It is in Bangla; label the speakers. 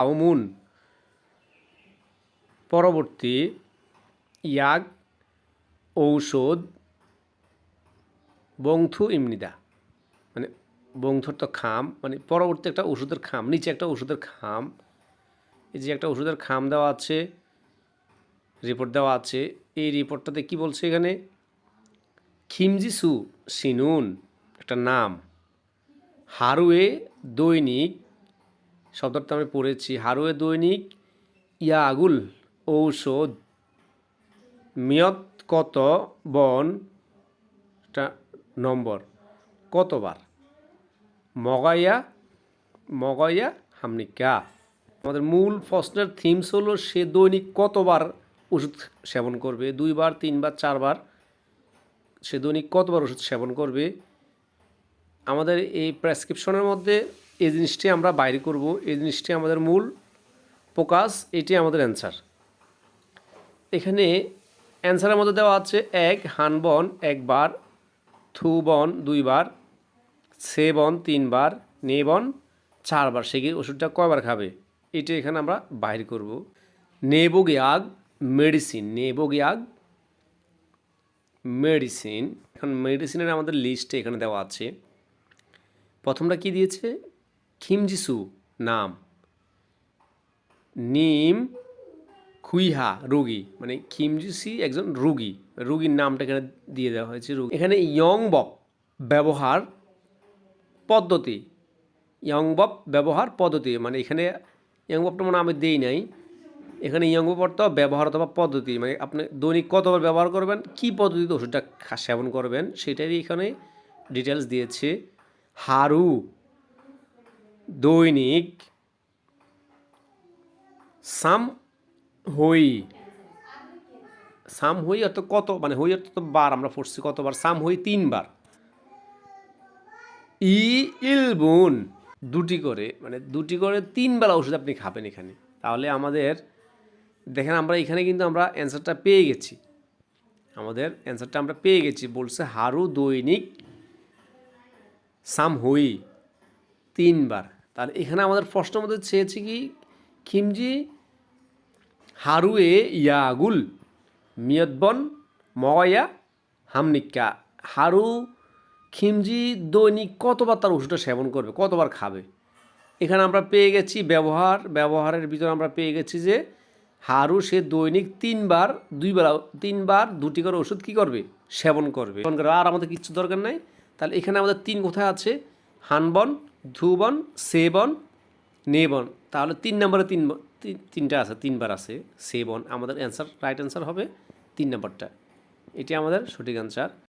Speaker 1: আউমুন। পরবর্তী, ইয়াগ, ঔষধ, বংথু, ইমনিদা। মানে বংথুর তো খাম মানে পরবর্তী একটা ওষুধের খাম, নিচে একটা ওষুধের খাম, এই যে একটা ওষুধের খাম দেওয়া আছে, রিপোর্ট দেওয়া আছে, এই রিপোর্টটাতে কি বলছে এখানে? খিমজিসু সিনুন, একটা নাম। হারুয়ে দৈনিক শব্দটা আমি পড়েছি। হারুয়ে দৈনিক ইয়া আগুল ঔষধ মিয়ত কত বন? নম্বর। কতবার? মগাইয়া মগাইয়া হামনিকা। আমাদের মূল প্রশ্নের থিমস হলো সে দৈনিক কতবার ওষুধ সেবন করবে? দুইবার, তিনবার, চারবার সে দৈনিক কতবার ওষুধ সেবন করবে? আমাদের এই প্রেসক্রিপশনের মধ্যে এই জিনিসটি আমরা বাইরে করব, এই জিনিসটি আমাদের মূল ফোকাস, এটি আমাদের অ্যান্সার এখানে অ্যান্সারের মধ্যে দেওয়া আছে এক হানবন একবার থুবন দুইবার সে বন তিনবার নেবন চারবার সে ওষুধটা কয়বার খাবে? এটা এখানে আমরা বাইর করব। নেবোগিয়াগ মেডিসিন নেবোগিয়াগ মেডিসিন এখন মেডিসিনের আমাদের লিস্টে এখানে দেওয়া আছে। প্রথমটা কি দিয়েছে? খিমজিসু নাম নিম খুইহা রোগী মানে খিমজিসি একজন রুগী। রুগীর নামটা এখানে দিয়ে দেওয়া হয়েছে রুগী। এখানে ইয়ংবক ব্যবহার পদ্ধতি। ইয়ংবপ ব্যবহার পদ্ধতি। মানে এখানে ইয়ংবপটা মনে আমি দেই নাই। এখানে ইয়ংবপ অর্থ ব্যবহার অথবা পদ্ধতি। মানে আপনি দৈনিক কতবার ব্যবহার করবেন, কি পদ্ধতিতে ওষুধটা সেবন করবেন, সেটারই এখানে ডিটেলস দিয়েছে হারু। দৈনিক সাম হই সাম হই অর্থ কত? মানে হই অর্থ বার, আমরা পড়ছি কতবার? সাম হই তিনবার। ই ইলবুন দুটি করে মানে দুটি করে তিন বেলা ওষুধ আপনি খাবেন এখানে। তাহলে আমাদের, দেখেন আমরা এখানে কিন্তু আমরা অ্যান্সারটা পেয়ে গেছি। আমাদের অ্যান্সারটা আমরা পেয়ে গেছি, বলছে হারু দৈনিক সাম হই তিনবার। তাহলে এখানে আমাদের প্রশ্নের মধ্যে চেয়েছে কি? খিমজি, হারুয়ে ইয়াগুল মিয়দ্বন ময়া হামনিকা হারু, খিমজি দৈনিক কতবার তার ওষুধটা সেবন করবে? কতবার খাবে? এখানে আমরা পেয়ে গেছি ব্যবহার, ব্যবহারের ভিতরে আমরা পেয়ে গেছি যে হারু সে দৈনিক তিনবার দুই বেলা তিনবার দুটি করে ওষুধ কী করবে? সেবন করবে। সেবন করবে। আর আমাদের কিচ্ছু দরকার নাই। তাহলে এখানে আমাদের তিন কোথায় আছে? হানবন ধুবন, সেবন, নেবন। তাহলে তিন নম্বরে তিন তিন- তিনটা আছে, তিনবার আছে, সেবন। আমাদের অ্যান্সার রাইট অ্যান্সার হবে তিন নম্বরটা। এটি আমাদের সঠিক অ্যান্সার